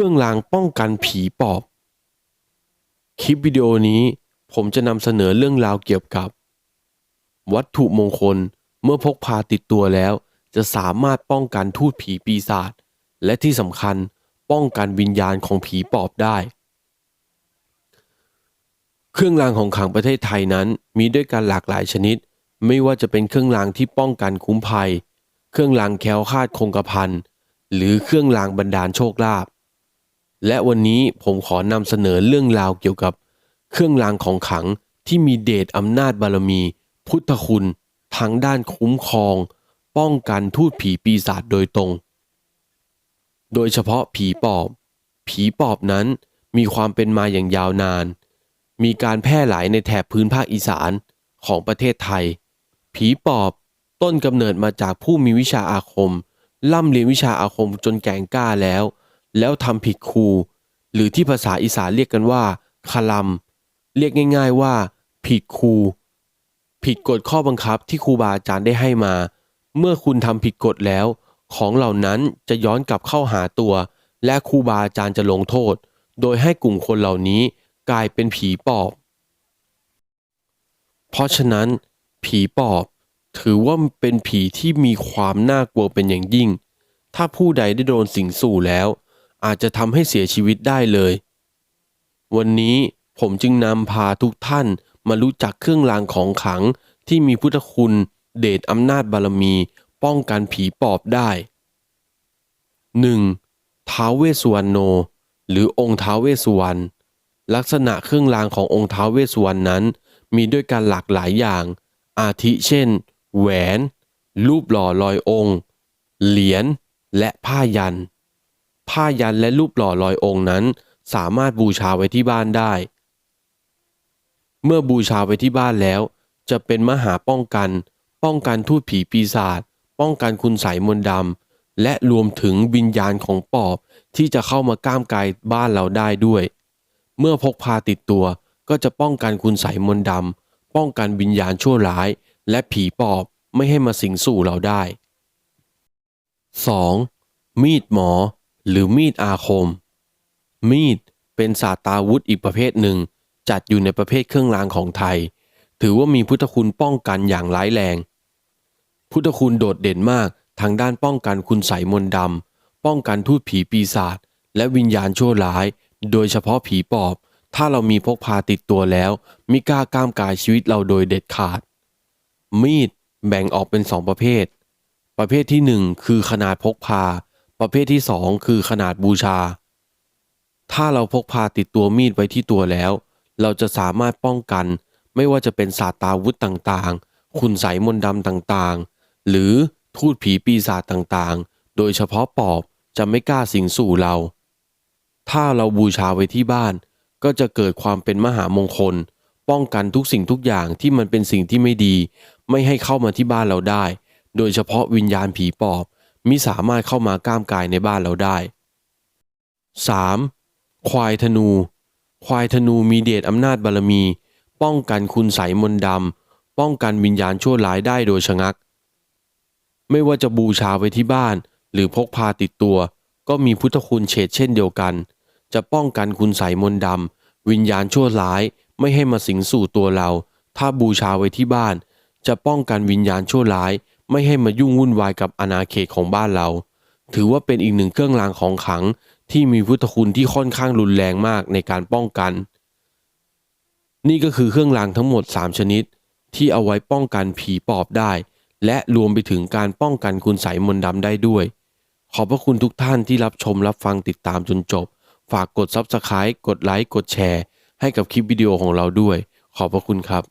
รื่องรางป้องกันผีปอบ คลิปวิดีโอนี้ผมจะนำเสนอเรื่องราวเกี่ยวกับ วัตถุมงคลเมื่อพกพาติดตัวแล้ว จะสามารถป้องกันทูตผีปีศาจและที่สำคัญป้องกันวิญญาณของผีปอบได้ เครื่องรางของขลังประเทศไทยนั้นมีด้วยกันหลากหลายชนิด ไม่ว่าจะเป็นเครื่องรางที่ป้องกันคุ้มภัย เครื่องรางแคล้วคลาดคงกระพันหรือเครื่องรางบรรดาลโชคลาภ และวันนี้ผมขอนำเสนอเรื่องราวเกี่ยวกับ เครื่องรางของขลังที่มีเดชอำนาจบารมี พุทธคุณทางด้านคุ้มครอง ป้องกันทูตผีปีศาจโดยตรง โดยเฉพาะผีปอบ ผีปอบนั้นมีความเป็นมาอย่างยาวนาน มีการแพร่หลายในแถบพื้นภาคอีสานของประเทศไทย ผีปอบต้นกำเนิดมาจากผู้มีวิชาอาคม ล่ำเรียนวิชาอาคมจนแก่งกล้าแล้ว แล้วทำผิดครู หรือที่ภาษาอีสานเรียกกันว่าคลำเรียกง่าย ๆว่า ผิดครู ผิดกฎข้อบังคับที่ครูบาอาจารย์ได้ให้มา เมื่อคุณทำผิดกฎแล้ว ของเหล่านั้นจะย้อนกลับเข้าหาตัว และครูบาอาจารย์จะลงโทษ โดยให้กลุ่มคนเหล่านี้กลายเป็นผีปอบ เพราะฉะนั้น ผีปอบ ถือว่าเป็นผีที่มีความน่ากลัวเป็นอย่างยิ่ง ถ้าผู้ใดได้โดนสิงสู่แล้ว อาจจะทำให้เสียชีวิตได้เลย วันนี้ผมจึงนำพาทุกท่านมารู้จักเครื่องรางของขลังที่มีพุทธคุณ เดชอำนาจบารมี ป้องกันผีปอบได้ 1. ท้าวเวสสุวรรณโน หรือองค์ท้าวเวสสุวรรณลักษณะเครื่องรางขององค์ท้าวเวสสุวรรณนั้น มีด้วยกันหลากหลายอย่าง อาทิเช่น แหวน รูปหล่อลอยองค์ เหรียญและผ้ายัน ผ้ายันและรูปหล่อลอยองค์นั้น สามารถบูชาไว้ที่บ้านได้ เมื่อบูชาไว้ที่บ้านแล้ว จะเป็นมหาป้องกัน ป้องกันทูตผีปีศาจป้องกันคุณไสยมนต์ดำและรวมถึงวิญญาณของปอบที่จะเข้ามาก้ามกายบ้านเราได้ด้วย เมื่อพกพาติดตัวก็จะป้องกันคุณไสยมนต์ดำป้องกันวิญญาณชั่วร้าย และผีปอบไม่ให้มาสิงสู่เราได้ 2. มีดหมอ หรือมีดอาคม มีดเป็นศาสตราวุธอีกประเภทหนึ่ง จัดอยู่ในประเภทเครื่องรางของไทย ถือว่ามีพุทธคุณป้องกันอย่างร้ายแรง พุทธคุณโดดเด่นมากทางด้านป้องกันคุณไสมนต์ดำป้องกันทูตผีปีศาจและวิญญาณชั่วร้าย โดยเฉพาะผีปอบ ถ้าเรามีพกพาติดตัวแล้วมิกล้าก้ามกายชีวิตเราโดยเด็ดขาด มีดแบ่งออกเป็นสองประเภท ประเภทที่หนึ่งคือขนาดพกพา ประเภทที่สองคือขนาดบูชา ถ้าเราพกพาติดตัวมีดไว้ที่ตัวแล้ว เราจะสามารถป้องกัน ไม่ว่าจะเป็นศาสตราวุธต่างๆ คุณไสยมนต์ดำต่างๆ หรือทูตผีปีศาจต่างๆ โดยเฉพาะปอบจะไม่กล้าสิงสู่เรา ถ้าเราบูชาไว้ที่บ้าน ก็จะเกิดความเป็นมหามงคล ป้องกันทุกสิ่งทุกอย่างที่มันเป็นสิ่งที่ไม่ดี ไม่ให้เข้ามาที่บ้านเราได้ โดยเฉพาะวิญญาณผีปอบ มิสามารถเข้ามาก้ามกายในบ้านเราได้ 3. ควายธนู ควายธนูมีเดชอำนาจบารมี ป้องกันคุณไสมนดำป้องกันวิญญาณชั่วร้ายได้โดยชะงัก ไม่ว่าจะบูชาไว้ที่บ้าน หรือพกพาติดตัว ก็มีพุทธคุณเฉดเช่นเดียวกัน จะป้องกันคุณไสมนดำวิญญาณชั่วร้ายไม่ให้มาสิงสู่ตัวเรา ถ้าบูชาไว้ที่บ้าน จะป้องกันวิญญาณชั่วร้าย ไม่ให้มายุ่งวุ่นวายกับอาณาเขตของบ้านเรา ถือว่าเป็นอีกหนึ่งเครื่องรางของขลังที่มีพุทธคุณที่ค่อนข้างรุนแรงมากในการป้องกัน นี่ก็คือเครื่องรางทั้งหมด 3 ชนิด ที่เอาไว้ป้องกันผีปอบได้ และรวมไปถึงการป้องกันคุณไสยมนต์ดำได้ด้วย ขอบพระคุณทุกท่านที่รับชมรับฟังติดตามจนจบ ฝากกด Subscribe กดไลค์กดแชร์ ให้กับคลิปวิดีโอของเราด้วย ขอบพระคุณครับ